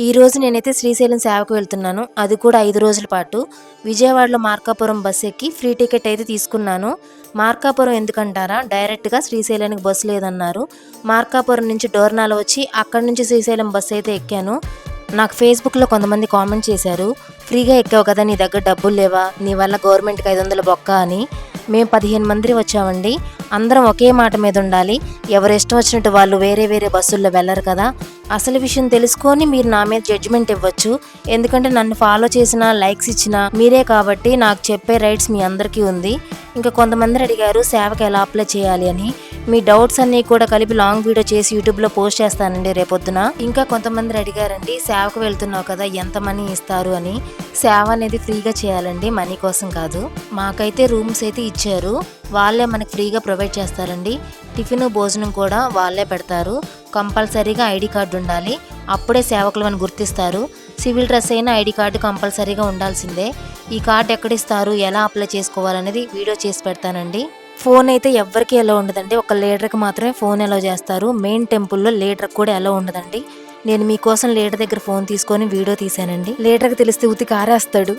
ఈ రోజు నేనైతే శ్రీశైలం సేవకు వెళ్తున్నాను. అది కూడా ఐదు రోజుల పాటు. విజయవాడలో మార్కాపురం బస్ ఎక్కి ఫ్రీ టికెట్ అయితే తీసుకున్నాను. మార్కాపురం ఎందుకంటారా? డైరెక్ట్గా శ్రీశైలానికి బస్సు లేదన్నారు. మార్కాపురం నుంచి డోర్నాల వచ్చి అక్కడి నుంచి శ్రీశైలం బస్సు అయితే ఎక్కాను. నాకు ఫేస్బుక్లో కొంతమంది కామెంట్ చేశారు. ఫ్రీగా ఎక్కావు కదా నీ దగ్గర డబ్బులు లేవా? నీ వల్ల గవర్నమెంట్కి ఐదు వందల బొక్క అని. మేము పదిహేను మంది వచ్చామండి. అందరం ఒకే మాట మీద ఉండాలి. ఎవరు ఇష్టం వచ్చినట్టు వాళ్ళు వేరే వేరే బస్సుల్లో వెళ్ళరు కదా. అసలు విషయం తెలుసుకొని మీరు నా మీద జడ్జిమెంట్ ఇవ్వచ్చు. ఎందుకంటే నన్ను ఫాలో చేసిన లైక్స్ ఇచ్చిన మీరే కాబట్టి నాకు చెప్పే రైట్స్ మీ అందరికీ ఉంది. ఇంకా కొంతమంది అడిగారు సేవకి ఎలా అప్లై చేయాలి? అని. మీ డౌట్స్ అన్ని కూడా కలిపి లాంగ్ వీడియో చేసి యూట్యూబ్లో పోస్ట్ చేస్తానండి రేపొద్దున. ఇంకా కొంతమంది అడిగారండి సేవకు వెళ్తున్నావు కదా ఎంత మనీ ఇస్తారు? అని. సేవ అనేది ఫ్రీగా చేయాలండి మనీ కోసం కాదు. మాకైతే రూమ్స్ అయితే ఇచ్చారు. వాళ్ళే మనకి ఫ్రీగా ప్రొవైడ్ చేస్తారండి. టిఫిన్ భోజనం కూడా వాళ్ళే పెడతారు. కంపల్సరీగా ఐడి కార్డు ఉండాలి. అప్పుడే సేవకులు అని గుర్తిస్తారు. సివిల్ డ్రెస్ అయినా ఐడి కార్డు కంపల్సరీగా ఉండాల్సిందే. ఈ కార్డు ఎక్కడ ఇస్తారు ఎలా అప్లై చేసుకోవాలనేది వీడియో చేసి పెడతానండి. ఫోన్ అయితే ఎవ్వరికి ఎలా ఉండదండి. ఒక లీడర్కి మాత్రమే ఫోన్ ఎలా చేస్తారు. మెయిన్ టెంపుల్లో లీడర్కి కూడా ఎలా ఉండదండి. నేను మీకోసం లీడర్ దగ్గర ఫోన్ తీసుకొని వీడియో తీశానండి. లీడర్కి తెలిస్తే ఉతికి ఆరేస్తాడు.